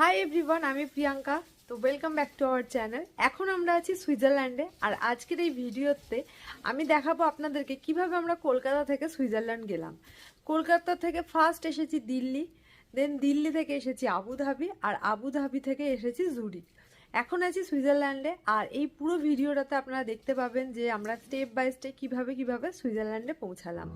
Hi everyone আমি প্রিয়াঙ্কা। তো welcome back to our channel এখন আমরা আছি সুইজারল্যান্ডে, আর আজকের এই ভিডিওতে আমি দেখাবো আপনাদেরকে কীভাবে আমরা কলকাতা থেকে সুইজারল্যান্ড গেলাম। কলকাতা থেকে ফার্স্ট এসেছি দিল্লি দেন দিল্লি থেকে এসেছি আবুধাবি, আর আবুধাবি থেকে এসেছি জুরিক এখন আছি সুইজারল্যান্ডে, আর এই পুরো ভিডিওটাতে আপনারা দেখতে পাবেন যে আমরা স্টেপ বাই স্টেপ কীভাবে কীভাবে সুইজারল্যান্ডে পৌঁছালাম।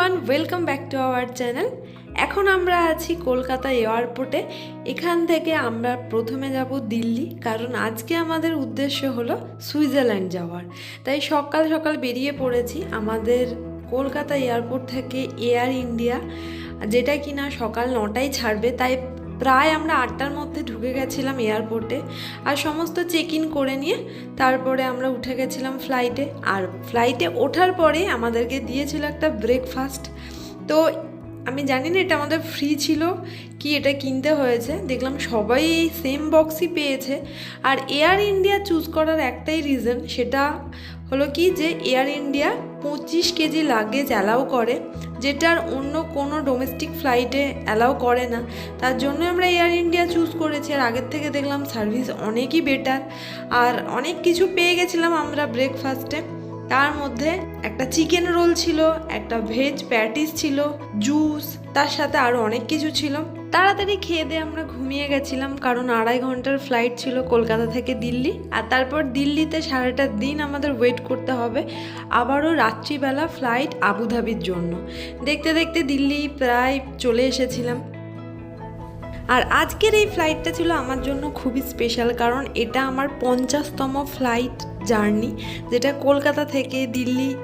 Everyone welcome back to our channel এখন আমরা আছি কলকাতা এয়ারপোর্টে এখান থেকে আমরা প্রথমে যাব দিল্লি, কারণ আজকে আমাদের উদ্দেশ্য হলো সুইজারল্যান্ড যাওয়ার। তাই সকাল সকাল বেরিয়ে পড়েছি আমাদের কলকাতা এয়ারপোর্ট থেকে এয়ার ইন্ডিয়া যেটা কিনা সকাল নটায় ছাড়বে। তাই প্রায় আমরা আটটার মধ্যে ঢুকে গেছিলাম এয়ারপোর্টে আর সমস্ত চেক ইন করে নিয়ে তারপরে আমরা উঠে গেছিলাম ফ্লাইটে আর ফ্লাইটে ওঠার পরে আমাদেরকে দিয়েছিল একটা ব্রেকফাস্ট তো আমি জানি না, এটা আমাদের ফ্রি ছিল কি এটা কিনতে হয়েছে। দেখলাম সবাই এই সেম বক্সই পেয়েছে। আর এয়ার ইন্ডিয়া চুজ করার একটাই রিজন সেটা হলো কি যে এয়ার ইন্ডিয়া পঁচিশ কেজি লাগেজ অ্যালাউ করে, যেটার অন্য কোনো ডোমেস্টিক ফ্লাইটে অ্যালাউ করে না। তার জন্য আমরা এয়ার ইন্ডিয়া চুজ করেছি। আর আগের থেকে দেখলাম সার্ভিস অনেকই বেটার। আর অনেক কিছু পেয়ে গেছিলাম আমরা ব্রেকফাস্টে। তার মধ্যে একটা চিকেন রোল ছিল, একটা ভেজ প্যাটিস ছিল জুস তার সাথে আরও অনেক কিছু ছিল। তাড়াতাড়ি খেয়ে দিয়ে আমরা ঘুমিয়ে গেছিলাম, কারণ আড়াই ঘণ্টার ফ্লাইট ছিল কলকাতা থেকে দিল্লি। আর তারপর দিল্লিতে সারাটা দিন আমাদের ওয়েট করতে হবে, আবারও রাত্রিবেলা ফ্লাইট আবুধাবির জন্য। দেখতে দেখতে দিল্লি প্রায় চলে এসেছিলাম। আর আজকের এই ফ্লাইটটা ছিল আমার জন্য খুবই স্পেশাল কারণ এটা আমার পঞ্চাশতম ফ্লাইট জার্নি যেটা কলকাতা থেকে দিল্লি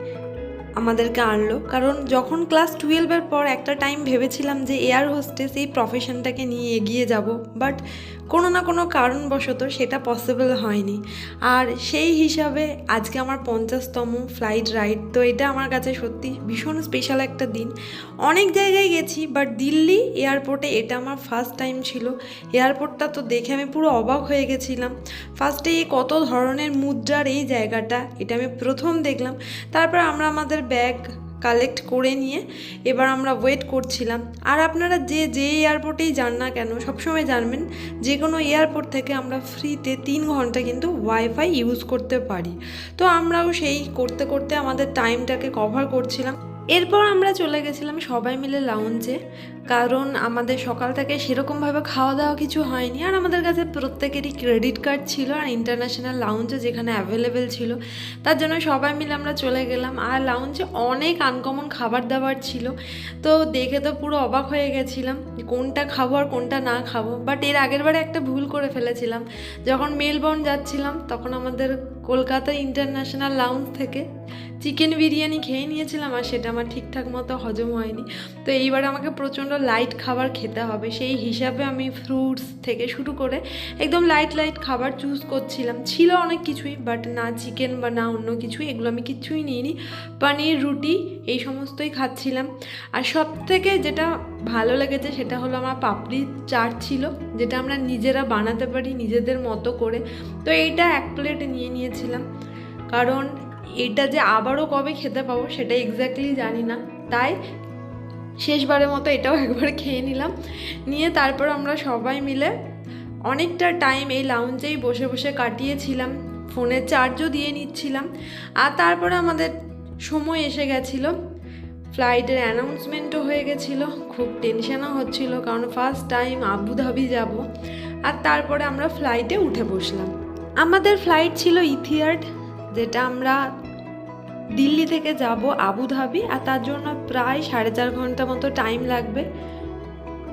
আমাদেরকে আনলো। কারণ যখন ক্লাস টুয়েলভের পর একটা টাইম ভেবেছিলাম যে এয়ার হোস্টেস এই প্রফেশনটাকে নিয়ে এগিয়ে যাব বাট কোনো না কোনো কারণবশত সেটা পসিবল হয়নি। আর সেই হিসাবে আজকে আমার পঞ্চাশতম ফ্লাইট রাইড তো এটা আমার কাছে সত্যি ভীষণ স্পেশাল একটা দিন। অনেক জায়গায় গেছি বাট দিল্লি এয়ারপোর্টে এটা আমার ফার্স্ট টাইম ছিল। এয়ারপোর্টটা তো দেখে আমি পুরো অবাক হয়ে গেছিলাম। ফার্স্টে এই কত ধরনের মুদ্রার এই জায়গাটা, এটা আমি প্রথম দেখলাম। তারপর আমরা আমাদের ব্যাগ কালেক্ট করে নিয়ে এবার আমরা ওয়েট করছিলাম। আর আপনারা যে যে এয়ারপোর্টেই যান না কেন, সবসময় জানবেন যে কোনো এয়ারপোর্ট থেকে আমরা ফ্রিতে তিন ঘণ্টা কিন্তু ওয়াইফাই ইউজ করতে পারি। তো আমরাও সেই করতে করতে আমাদের টাইমটাকে কভার করছিলাম। এরপর আমরা চলে গেছিলাম সবাই মিলে লাউঞ্জে কারণ আমাদের সকাল থেকে সেরকমভাবে খাওয়া দাওয়া কিছু হয়নি। আর আমাদের কাছে প্রত্যেকেরই ক্রেডিট কার্ড ছিল আর ইন্টারন্যাশনাল লাউঞ্জে যেখানে অ্যাভেলেবেল ছিল। তার জন্য সবাই মিলে আমরা চলে গেলাম। আর লাউঞ্জে অনেক আনকমন খাবার দাবার ছিল। তো দেখে তো পুরো অবাক হয়ে গেছিলাম কোনটা খাব আর কোনটা না খাব। বাট এর আগের বারে একটা ভুল করে ফেলেছিলাম। যখন মেলবোর্ন যাচ্ছিলাম, তখন আমাদের কলকাতা ইন্টারন্যাশনাল লাউঞ্জ থেকে চিকেন বিরিয়ানি খেয়ে নিয়েছিলাম আর সেটা আমার ঠিকঠাক মতো হজম হয়নি। তো এইবার আমাকে প্রচণ্ড লাইট খাবার খেতে হবে। সেই হিসাবে আমি ফ্রুটস থেকে শুরু করে একদম লাইট লাইট খাবার চুজ করছিলাম। ছিল অনেক কিছুই বাট না চিকেন বা না অন্য কিছুই, এগুলো আমি কিচ্ছুই নিইনি। পনির, রুটি, এই সমস্তই খাচ্ছিলাম। আর সব থেকে যেটা ভালো লেগেছে সেটা হলো আমার পাপড়ি চাট ছিল, যেটা আমরা নিজেরা বানাতে পারি নিজেদের মতো করে। তো এইটা এক প্লেট নিয়ে নিয়েছিলাম। কারণ এটা যে আবারও কবে খেতে পাবো সেটা এক্স্যাক্টলি জানি না। তাই শেষবারের মতো এটাও একবার খেয়ে নিলাম। নিয়ে তারপর আমরা সবাই মিলে অনেকটা টাইম এই লাউঞ্জেই বসে বসে কাটিয়েছিলাম। ফোনের চার্জও দিয়ে নিচ্ছিলাম। আর তারপরে আমাদের সময় এসে গেছিল। ফ্লাইটের অ্যানাউন্সমেন্টও হয়ে গেছিল। খুব টেনশনও হচ্ছিল কারণ ফার্স্ট টাইম আবুধাবি যাব। আর তারপরে আমরা ফ্লাইটে উঠে বসলাম। আমাদের ফ্লাইট ছিল ইথিয়ার্ড যেটা আমরা দিল্লি থেকে যাব আবুধাবি আর তার জন্য প্রায় সাড়ে চার ঘণ্টা মতো টাইম লাগবে।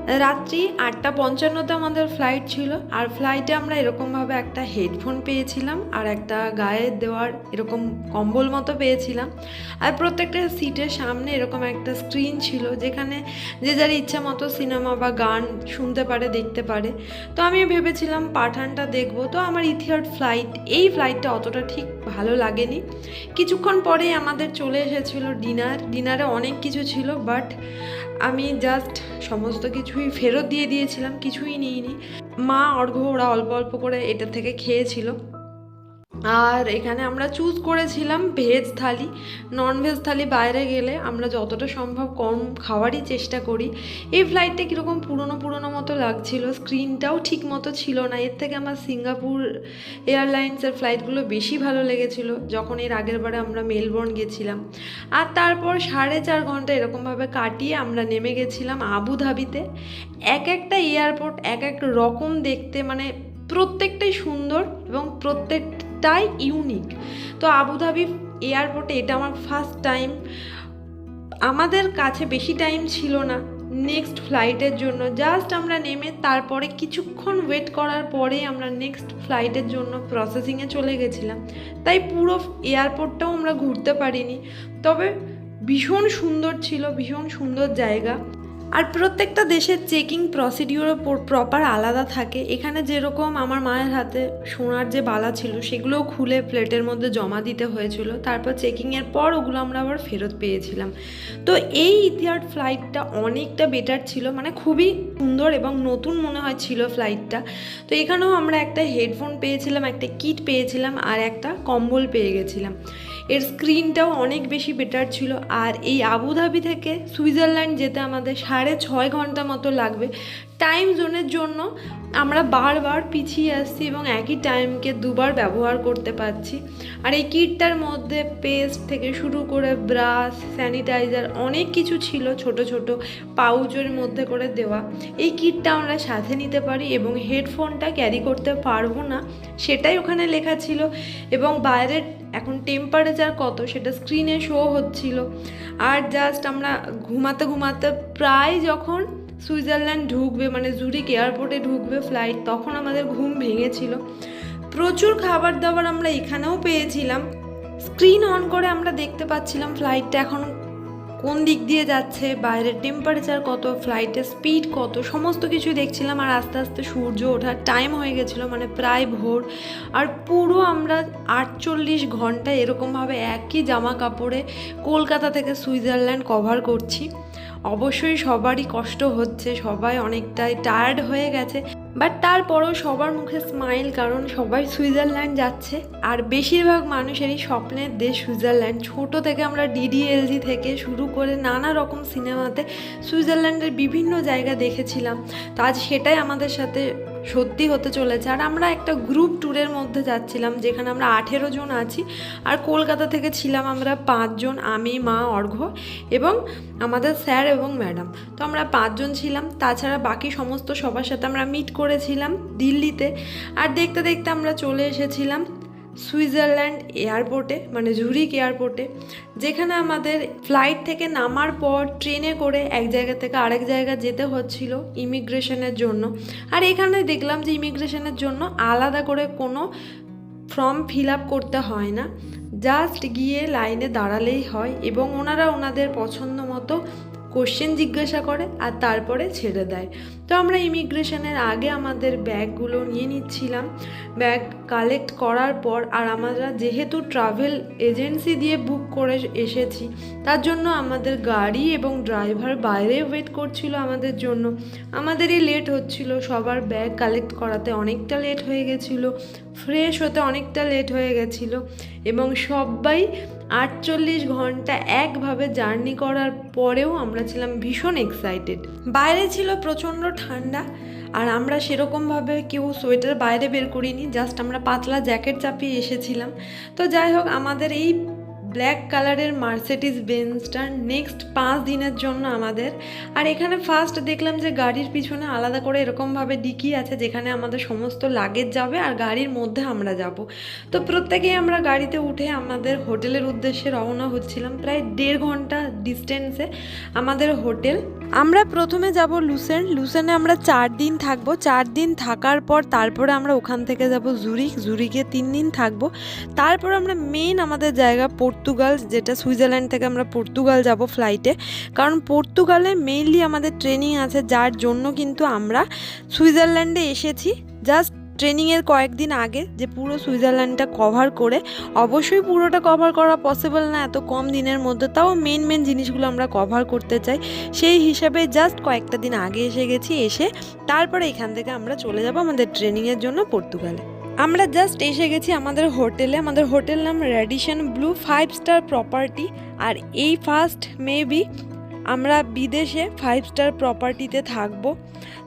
রাত্রি আটটা পঞ্চান্নতে আমাদের ফ্লাইট ছিল। আর ফ্লাইটে আমরা এরকমভাবে একটা হেডফোন পেয়েছিলাম আর একটা গায়ে দেওয়ার এরকম কম্বল মতো পেয়েছিলাম। আর প্রত্যেকটা সিটের সামনে এরকম একটা স্ক্রিন ছিল যেখানে যে যার ইচ্ছা মতো সিনেমা বা গান শুনতে পারে, দেখতে পারে। তো আমি ভেবেছিলাম পাঠানটা দেখব। তো আমার ইথিয়ার্ড ফ্লাইট এই ফ্লাইটটা অতটা ঠিক ভালো লাগেনি। কিছুক্ষণ পরেই আমাদের চলে এসেছিল ডিনার ডিনারে অনেক কিছু ছিল বাট আমি জাস্ট সমস্ত কিছুই ফেরত দিয়ে দিয়েছিলাম, কিছুই নিইনি। মা, অর্ঘ, ওরা অল্প অল্প করে এটা থেকে খেয়েছিল। আর এখানে আমরা চুজ করেছিলাম ভেজ থালি নন ভেজ থালি বাইরে গেলে আমরা যতটা সম্ভব কম খাওয়ারই চেষ্টা করি। এই ফ্লাইটটা কীরকম পুরনো পুরনো মতো লাগছিল স্ক্রিনটাও ঠিক মতো ছিল না। এর থেকে আমার সিঙ্গাপুর এয়ারলাইন্সের ফ্লাইটগুলো বেশি ভালো লেগেছিল, যখন এর আগের বারে আমরা মেলবোর্ন গেছিলাম। আর তারপর সাড়ে চার ঘণ্টা এরকমভাবে কাটিয়ে আমরা নেমে গেছিলাম আবুধাবিতে। এক একটা এয়ারপোর্ট, এক এক রকম দেখতে মানে প্রত্যেকটাই সুন্দর এবং প্রত্যেকটাই ইউনিক তো আবুধাবি এয়ারপোর্টে এটা আমার ফার্স্ট টাইম আমাদের কাছে বেশি টাইম ছিল না। নেক্সট ফ্লাইটের জন্য। জাস্ট আমরা নেমে তারপরে কিছুক্ষণ ওয়েট করার পরে আমরা নেক্সট ফ্লাইটের জন্য প্রসেসিংয়ে চলে গেছিলাম। তাই পুরো এয়ারপোর্টটাও আমরা ঘুরতে পারিনি। তবে ভীষণ সুন্দর ছিল, ভীষণ সুন্দর জায়গা। আর প্রত্যেকটা দেশের চেকিং প্রসিডিওরও প্রপার আলাদা থাকে। এখানে যেরকম আমার মায়ের হাতে সোনার যে বালা ছিল, সেগুলোও খুলে প্লেটের মধ্যে জমা দিতে হয়েছিল। তারপর চেকিংয়ের পর ওগুলো আমরা আবার ফেরত পেয়েছিলাম। তো এই ইথিয়ার্ড ফ্লাইটটা অনেকটা বেটার ছিল মানে খুবই সুন্দর এবং নতুন মনে হয় ছিল ফ্লাইটটা তো এখানেও আমরা একটা হেডফোন পেয়েছিলাম, একটা কিট পেয়েছিলাম আর একটা কম্বল পেয়ে গেছিলাম। এর স্ক্রিনটাও অনেক বেশি বেটার ছিল। আর এই আবুধাবি থেকে সুইজারল্যান্ড যেতে আমাদের সাড়ে ছয় ঘণ্টা মতো লাগবে। টাইম জোনের জন্য আমরা বারবার পিছিয়ে আসছি এবং একই টাইমকে দুবার ব্যবহার করতে পারছি। আর এই কিটটার মধ্যে পেস্ট থেকে শুরু করে ব্রাশ স্যানিটাইজার অনেক কিছু ছিল ছোট ছোট পাউচের মধ্যে করে দেওয়া। এই কিটটা আমরা সাথে নিতে পারি এবং হেডফোনটা ক্যারি করতে পারব না, সেটাই ওখানে লেখা ছিল। এবং বাইরের এখন টেম্পারেচার কত সেটা স্ক্রিনে শো হচ্ছিল। আর জাস্ট আমরা ঘুমাতে ঘুমাতে প্রায় যখন সুইজারল্যান্ড ঢুকবে মানে জুরিক এয়ারপোর্টে ঢুকবে ফ্লাইট তখন আমাদের ঘুম ভেঙেছিল। প্রচুর খাবার দাবার আমরা এখানেও পেয়েছিলাম। স্ক্রিন অন করে আমরা দেখতে পাচ্ছিলাম ফ্লাইটটা এখন কোন দিক দিয়ে যাচ্ছে, বাইরের টেম্পারেচার কত ফ্লাইটের স্পিড কত, সমস্ত কিছু দেখছিলাম আর আস্তে আস্তে সূর্য ওঠার টাইম হয়ে গেছিল মানে প্রায় ভোর। আর পুরো আমরা আটচল্লিশ ঘণ্টা এরকমভাবে একই জামা কাপড়ে কলকাতা থেকে সুইজারল্যান্ড কভার করছি। অবশ্যই সবারই কষ্ট হচ্ছে, সবাই অনেকটাই টায়ার্ড হয়ে গেছে বাট তারপরও সবার মুখে স্মাইল কারণ সবাই সুইজারল্যান্ড যাচ্ছে। আর বেশিরভাগ মানুষেরই স্বপ্নের দেশ সুইজারল্যান্ড। ছোট থেকে আমরা ডিডিএলজি থেকে শুরু করে নানা রকম সিনেমাতে সুইজারল্যান্ডের বিভিন্ন জায়গা দেখেছিলাম। তো আজ সেটাই আমাদের সাথে সত্যি হতে চলেছে। আর আমরা একটা গ্রুপ ট্যুরের মধ্যে যাচ্ছিলাম, যেখানে আমরা আঠেরো জন আছি। আর কলকাতা থেকে ছিলাম আমরা পাঁচজন আমি, মা অর্ঘ্য এবং আমাদের স্যার এবং ম্যাডাম। তো আমরা পাঁচজন ছিলাম। তাছাড়া বাকি সমস্ত সবার সাথে আমরা মিট করেছিলাম দিল্লিতে। আর দেখতে দেখতে আমরা চলে এসেছিলাম সুইজারল্যান্ড এয়ারপোর্টে মানে জুরিক এয়ারপোর্টে, যেখানে আমাদের ফ্লাইট থেকে নামার পর ট্রেনে করে এক জায়গা থেকে আরেক জায়গা যেতে হচ্ছিল ইমিগ্রেশনের জন্য। আর এখানে দেখলাম যে ইমিগ্রেশনের জন্য আলাদা করে কোনো ফর্ম ফিল আপ করতে হয় না। জাস্ট গিয়ে লাইনে দাঁড়ালেই হয় এবং ওনারা ওনাদের পছন্দ মতো কোশ্চেন জিজ্ঞাসা করে আর তারপরে ছেড়ে দেয়। তো আমরা ইমিগ্রেশনের আগে আমাদের ব্যাগগুলো নিয়ে নিচ্ছিলাম। ব্যাগ কালেক্ট করার পর আর আমরা যেহেতু ট্রাভেল এজেন্সি দিয়ে বুক করে এসেছি, তার জন্য আমাদের গাড়ি এবং ড্রাইভার বাইরে ওয়েট করছিল আমাদের জন্য। আমাদেরই লেট হচ্ছিল, সবার ব্যাগ কালেক্ট করাতে অনেকটা লেট হয়ে গেছিল ফ্রেশ হতে অনেকটা লেট হয়ে গেছিল এবং সবাই আটচল্লিশ ঘণ্টা একভাবে জার্নি করার পরেও আমরা ছিলাম ভীষণ এক্সাইটেড বাইরে ছিল প্রচণ্ড ঠান্ডা, আর আমরা সেরকমভাবে কেউ সোয়েটার বাইরে বের করিনি জাস্ট আমরা পাতলা জ্যাকেট চাপিয়ে এসেছিলাম। তো যাই হোক, আমাদের এই ব্ল্যাক কালারের মার্সেডিস বেঞ্চটা নেক্সট পাঁচ দিনের জন্য আমাদের। আর এখানে ফার্স্ট দেখলাম যে গাড়ির পিছনে আলাদা করে এরকমভাবে ডিকি আছে, যেখানে আমাদের সমস্ত লাগেজ যাবে আর গাড়ির মধ্যে আমরা যাব। তো প্রত্যেকেই আমরা গাড়িতে উঠে আমাদের হোটেলের উদ্দেশ্যে রওনা হচ্ছিলাম প্রায় দেড় ঘণ্টা ডিস্টেন্সে আমাদের হোটেল আমরা প্রথমে যাব লুসেন। লুসেনে আমরা চার দিন থাকব। চার দিন থাকার পর তারপরে আমরা ওখান থেকে যাব জুরিক জুরিকে তিন দিন থাকব। তারপর আমরা মেন আমাদের জায়গা পর্তুগাল, যেটা সুইজারল্যান্ড থেকে আমরা পর্তুগাল যাব ফ্লাইটে কারণ পর্তুগালে মেইনলি আমাদের ট্রেনিং আছে, যার জন্য কিন্তু আমরা সুইজারল্যান্ডে এসেছি। জাস্ট ট্রেনিংয়ের কয়েকদিন আগে যে পুরো সুইজারল্যান্ডটা কভার করে, অবশ্যই পুরোটা কভার করা পসিবল না এত কম দিনের মধ্যে, তাও মেন মেন জিনিসগুলো আমরা কভার করতে চাই। সেই হিসাবে জাস্ট কয়েকটা দিন আগে এসে গেছি, এসে তারপরে এখান থেকে আমরা চলে যাব আমাদের ট্রেনিংয়ের জন্য পর্তুগালে। আমরা জাস্ট এসে গেছি আমাদের হোটেলে, আমাদের হোটেল নাম Radisson Blu five star property আর এই ফার্স্ট মেবি আমরা বিদেশে ফাইভ স্টার প্রপার্টিতে থাকব।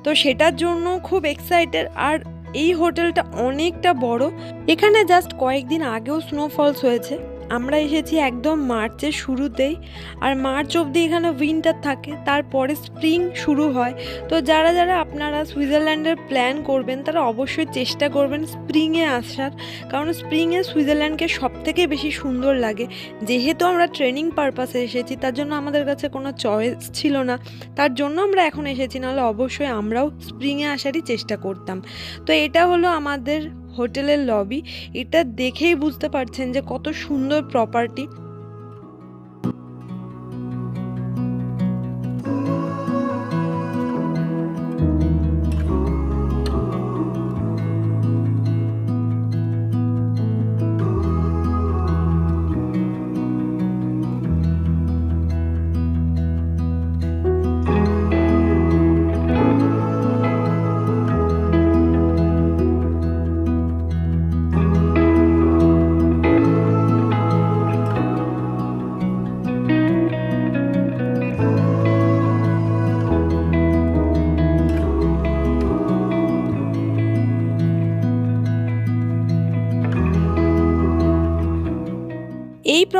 তো সেটার জন্য খুব এক্সাইটেড আর এই হোটেলটা অনেকটা বড়। এখানে জাস্ট কয়েকদিন আগেও স্নোফলস হয়েছে। আমরা এসেছি একদম মার্চের শুরুতেই আর মার্চ অবধি এখানে উইন্টার থাকে, তারপরে স্প্রিং শুরু হয়। তো যারা যারা আপনারা সুইজারল্যান্ডের প্ল্যান করবেন, তারা অবশ্যই চেষ্টা করবেন স্প্রিংয়ে আসার। কারণ স্প্রিংয়ে সুইজারল্যান্ডকে সব থেকে বেশি সুন্দর লাগে। যেহেতু আমরা ট্রেনিং পারপাসে এসেছি, তার জন্য আমাদের কাছে কোনো চয়েস ছিল না। তার জন্য আমরা এখন এসেছি, নাহলে অবশ্যই আমরাও স্প্রিংয়ে আসারই চেষ্টা করতাম। তো এটা হলো আমাদের হোটেলের লবি এটা দেখেই বুঝতে পারছেন যে কত সুন্দর প্রপার্টি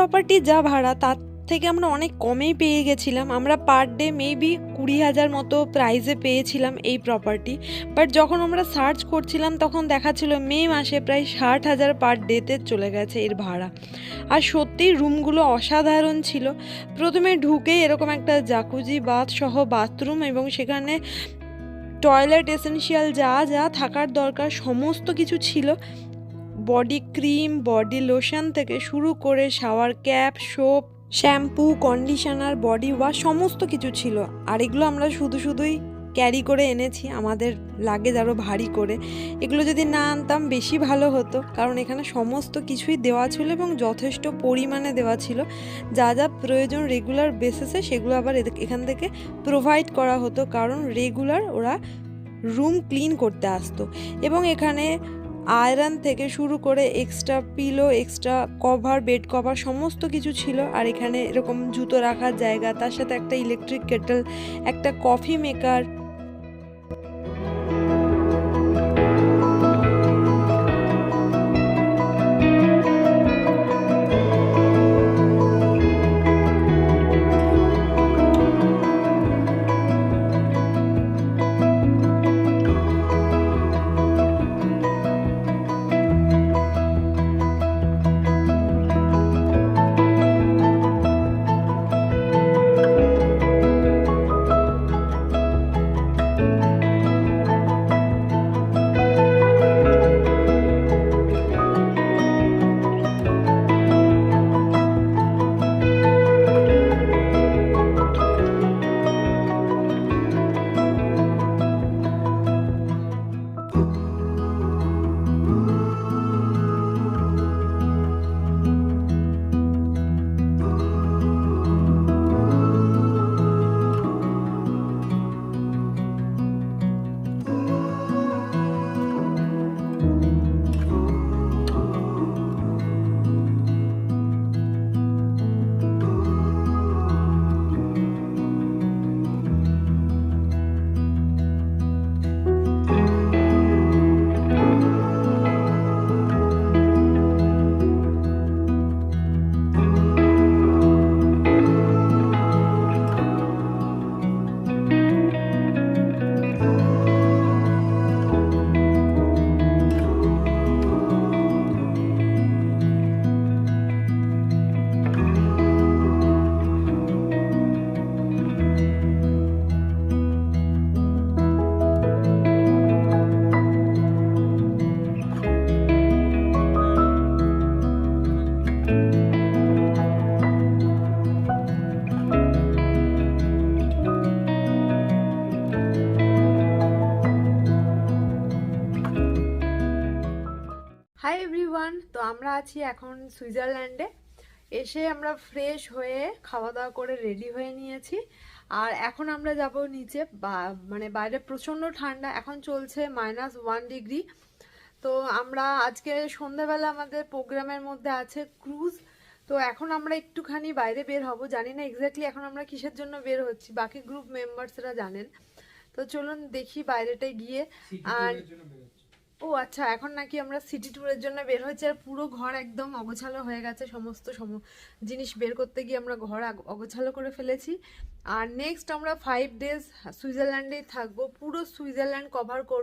এই প্রপার্টির যা ভাড়া, তার থেকে আমরা অনেক কমেই পেয়ে গেছিলাম। আমরা পার ডে মেবি কুড়ি হাজার মতো প্রাইজে পেয়েছিলাম এই প্রপার্টি বাট যখন আমরা সার্চ করছিলাম, তখন দেখাচ্ছিল মে মাসে প্রায় ষাট হাজার পার ডেতে চলে গেছে এর ভাড়া। আর সত্যিই রুমগুলো অসাধারণ ছিল। প্রথমে ঢুকেই এরকম একটা জাকুজি বাথ সহ বাথরুম এবং সেখানে টয়লেট এসেনশিয়াল যা যা থাকার দরকার সমস্ত কিছু ছিল। বডি ক্রিম বডি লোশন থেকে শুরু করে shower cap soap shampoo conditioner body wash সমস্ত কিছু ছিল। আর এগুলো আমরা শুধু শুধুই ক্যারি করে এনেছি, আমাদের লাগেজ আরও ভারী করে। এগুলো যদি না আনতাম বেশি ভালো হতো, কারণ এখানে সমস্ত কিছুই দেওয়া ছিল এবং যথেষ্ট পরিমাণে দেওয়া ছিল। যা যা প্রয়োজন রেগুলার বেসিসে সেগুলো আবার এখান থেকে প্রোভাইড করা হতো, কারণ রেগুলার ওরা রুম ক্লিন করতে আসতো। এবং এখানে আয়রন থেকে শুরু করে extra pillow extra cover bed cover সমস্ত কিছু ছিল। আর এখানে এরকম জুতো রাখার জায়গা, তার সাথে একটা ইলেকট্রিক কেটেল একটা কফি মেকার আছি এখন সুইজারল্যান্ডে। এসে আমরা ফ্রেশ হয়ে খাওয়া দাওয়া করে রেডি হয়ে নিয়েছি। আর এখন আমরা যাব নিচে মানে বাইরে প্রচণ্ড ঠান্ডা, এখন চলছে মাইনাস ওয়ান ডিগ্রি তো আমরা আজকে সন্ধ্যাবেলা আমাদের প্রোগ্রামের মধ্যে আছে ক্রুজ তো এখন আমরা একটুখানি বাইরে বের হব। জানি না এক্স্যাক্টলি এখন আমরা কিসের জন্য বের হচ্ছি, বাকি গ্রুপ মেম্বার্সরা জানেন। তো চলুন দেখি বাইরেটায় গিয়ে। আর ও আচ্ছা এখন নাকি আমরা সিটি ট্যুরের জন্য বের হয়েছি আর পুরো ঘর একদম অগোছালো হয়ে গেছে, সমস্ত সম, জিনিস বের করতে গিয়ে আমরা ঘর অগোছালো করে ফেলেছি। আর নেক্সট আমরা ফাইভ ডেজ সুইজারল্যান্ডেই থাকব, পুরো সুইজারল্যান্ড কভার করব।